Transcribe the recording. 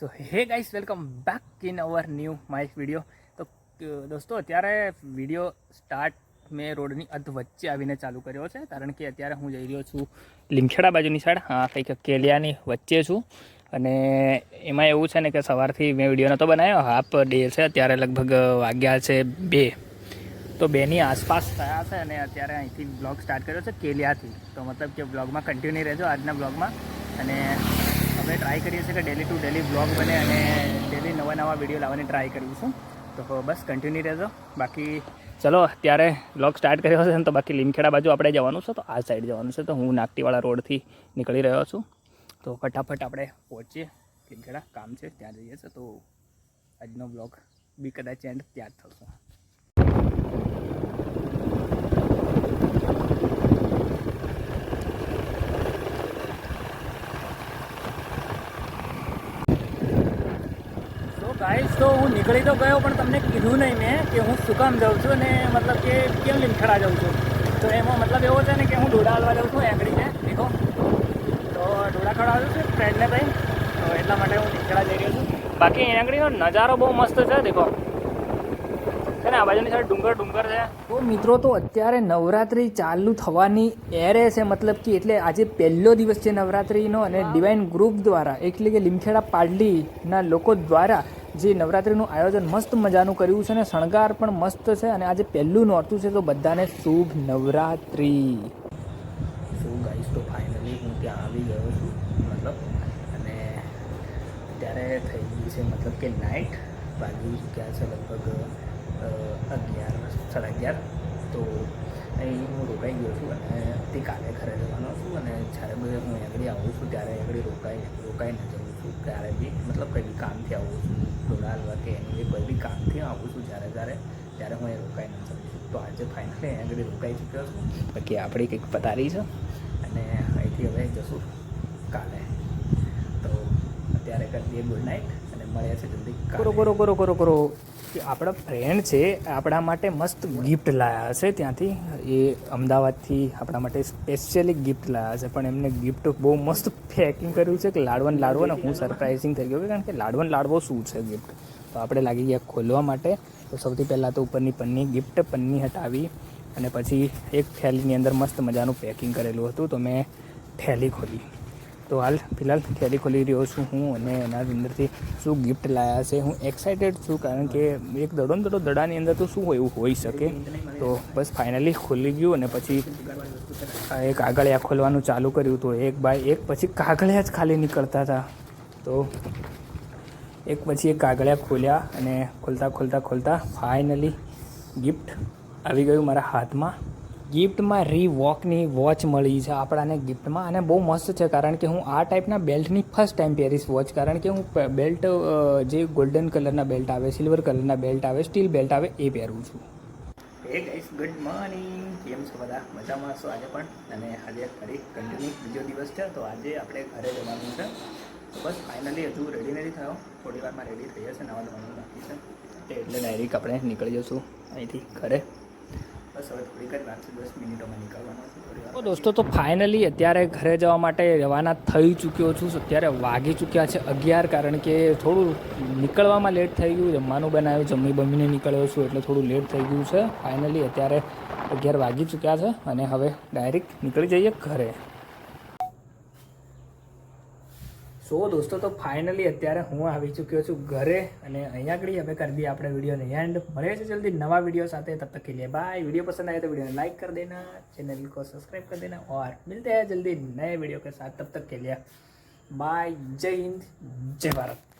So hey guys welcome back in our new my video તો દોસ્તો, અત્યારે video start મેં રોડની અધ વચ્ચે આવીને ચાલુ કર્યો છે. કારણ કે અત્યારે હું જઈ રહ્યો છું લીમખેડા બાજુની સાઈડ હા, કંઈક કેલિયાની વચ્ચે છું. અને એમાં એવું છે ને કે સવારથી મેં વીડિયો નહોતો બનાવ્યો. હાફ ડે છે, અત્યારે લગભગ વાગ્યા છે બે. તો બેની આસપાસ થયા છે અને અત્યારે અહીંથી બ્લોગ સ્ટાર્ટ કર્યો છે, કેલિયાથી. તો મતલબ કે બ્લોગમાં કન્ટિન્યુ રહેજો આજના બ્લોગમાં અને હવે ટ્રાય કરીએ છીએ કે ડેલી ટુ ડેલી બ્લોગ બને અને ડેલી નવા નવા વીડિયો લાવવાની ટ્રાય કરીશું તો બસ કન્ટિન્યુ રહેજો. બાકી ચલો, અત્યારે બ્લોગ સ્ટાર્ટ કર્યો છે તો બાકી લીમખેડા બાજુ આપણે જવાનું છે, તો આ સાઈડ જવાનું છે. તો હું નાગટીવાળા રોડથી નીકળી રહ્યો છું. તો ફટાફટ આપણે પહોંચીએ. લીમખેડા કામ છે, ત્યાં જઈએ છીએ. તો આજનો બ્લોગ બી કદાચ એન્ડ ત્યાં જ થશે. ગાઈસ તો હું નીકળી તો ગયો પણ તમને કીધું નહીં મેં કે હું શું કામ જાઉં છું અને મતલબ કે કેમ લીમખેડા જાઉં છું. તો એમાં મતલબ એવો છે ને કે હું ડોડા હાલવા જાઉં છું એંગડીને દેખો. તો ડોડા ખવડાવું છું ફ્રેન્ડને ભાઈ. તો એટલા માટે હું લીમખેડા જઈ રહ્યો છું. બાકી આંગળીનો નજારો બહુ મસ્ત છે દેખો. છે ને આ બાજુની સાઈડ ડુંગર ડુંગર છે. તો મિત્રો તો અત્યારે નવરાત્રિ ચાલુ થવાની એરે છે મતલબ કે એટલે આજે પહેલો દિવસ છે નવરાત્રિનો અને ડિવાઇન ગ્રુપ દ્વારા એટલે કે લીમખેડા પાડલીના લોકો દ્વારા જે નવરાત્રિનું આયોજન મસ્ત મજાનું કર્યું છે અને શણગાર પણ મસ્ત છે અને આજે પહેલું નોરતું છે તો બધાને શુભ નવરાત્રિ. સો ગાઈસ તો ફાઇનલી હું ત્યાં આવી ગયો છું, મતલબ. અને ત્યારે થઈ ગઈ છે, મતલબ કે નાઇટ વાગી ચૂક્યા છે લગભગ અગિયાર સાડા અગિયાર. તો અહીં હું રોકાઈ ગયો છું અને તે કાલે ઘરે જવાનો છું અને જ્યારે બી હું આગળ આવું છું, ત્યારે આગળ રોકાઈ, રોકાઈને જઉં છું. ત્યારે બી, મતલબ કંઈ કામથી આવું છું. હાલવા કે બી કોઈ બી કામથી આવું છું જ્યારે જ્યારે, ત્યારે હું એ રોકાઈ જઉં છું. તો આજે ફાઇનલી આગળ રોકાઈ ચૂક્યો છું. બાકી આપણી કંઈક પતારી છે અને અહીંથી હવે જશું કાલે. તો અત્યારે કરી દઈએ ગુડ નાઇટ અને મળ્યા છે જલ્દી કરો કરો કરો કરો કરો. આપણા ફ્રેન્ડ છે, આપણા માટે મસ્ત ગિફ્ટ લાયા છે ત્યાંથી એ અમદાવાદથી આપણા માટે સ્પેશિયલી ગિફ્ટ લાયા છે પણ એમને ગિફ્ટ બહુ મસ્ત પેકિંગ કર્યું છે કે લાડવન લાડવો ને હું સરપ્રાઇઝિંગ થઈ ગયો કારણ કે લાડવન લાડવો શું છે ગિફ્ટ તો આપણે લાગી ગયા ખોલવા માટે. તો સૌથી પહેલાં તો ઉપરની પન્ની ગિફ્ટ પન્ની હટાવી અને પછી એક થેલીની અંદર મસ્ત મજાનું પેકિંગ કરેલું હતું. તો મેં થેલી ખોલી. તો હાલ, ફિલહાલ કેરી ખોલી રહ્યો છું હું અને એના અંદરથી શું ગિફ્ટ લાયા છે, હું એક્સાઇટેડ છું કારણ કે એક દડો દડો દડાની અંદર તો શું હોય, એવું હોઈ શકે. તો બસ ફાઇનલી ખોલી ગયું અને પછી એક કાગળિયા ખોલવાનું ચાલુ કર્યું. તો એક બાય એક પછી કાગળિયા જ ખાલી નીકળતા હતા. તો એક પછી એક કાગળિયા ખોલ્યા અને ખોલતા ખોલતા ખોલતા ફાઇનલી ગિફ્ટ આવી ગયું મારા હાથમાં. ગિફ્ટમાં રીવોકની વોચ મળી છે આપણાને ગિફ્ટમાં. અને બહુ મસ્ત છે, કારણ કે હું આ ટાઈપના બેલ્ટની ફર્સ્ટ ટાઈમ પહેરીશ વોચ, કારણ કે હું બેલ્ટ જે ગોલ્ડન કલરના બેલ્ટ આવે, સિલ્વર કલરના બેલ્ટ આવે, સ્ટીલ બેલ્ટ આવે, એ પહેરું છું. એ ગાઈસ ગુડ મોર્નિંગ કેમ છો બધા? મજામાં છો આજે પણ? અને આજે ફરી કન્ટિન્યુ બીજો દિવસ છે, તો આજે આપણે ઘરે જવાનું છે. તો બસ ફાઇનલી હજુ રેડી નથી થયો. થોડી વારમાં રેડી થઈ જશે નવા ધોવાનું બાકી છે. એટલે ડાયરેક્ટ આપણે નીકળી જશું અહીંથી ઘરે. દોસ્તો, તો ફાઇનલી અત્યારે ઘરે જવા માટે રવાના થઈ ચૂક્યો છું અત્યારે વાગી ચૂક્યા છે અગિયાર, કારણ કે થોડું નીકળવામાં લેટ થઈ ગયું, જમવાનું બનાવ્યું, જમી બમીને નીકળ્યો છું, એટલે થોડું લેટ થઈ ગયું છે. ફાઇનલી અત્યારે અગિયાર વાગી ચૂક્યા છે, અને હવે ડાયરેક્ટ નીકળી જઈએ ઘરે. સો દોસ્તો તો ફાઇનલી અત્યારે હું આવી ચૂક્યો છું ઘરે અને અહીંયા આગળ હવે કરી દઈએ આપણે વિડીયોને એન્ડ મળે છે જલ્દી નવા વિડીયો સાથે તબ તક કે लिए बाय वीडियो पसंद आए तो वीडियो लाइक कर देना चैनल को सब्सक्राइब कर देना और मिलते हैं जल्दी नए वीडियो के साथ तब तक के लिए बाय जय हिंद जय भारत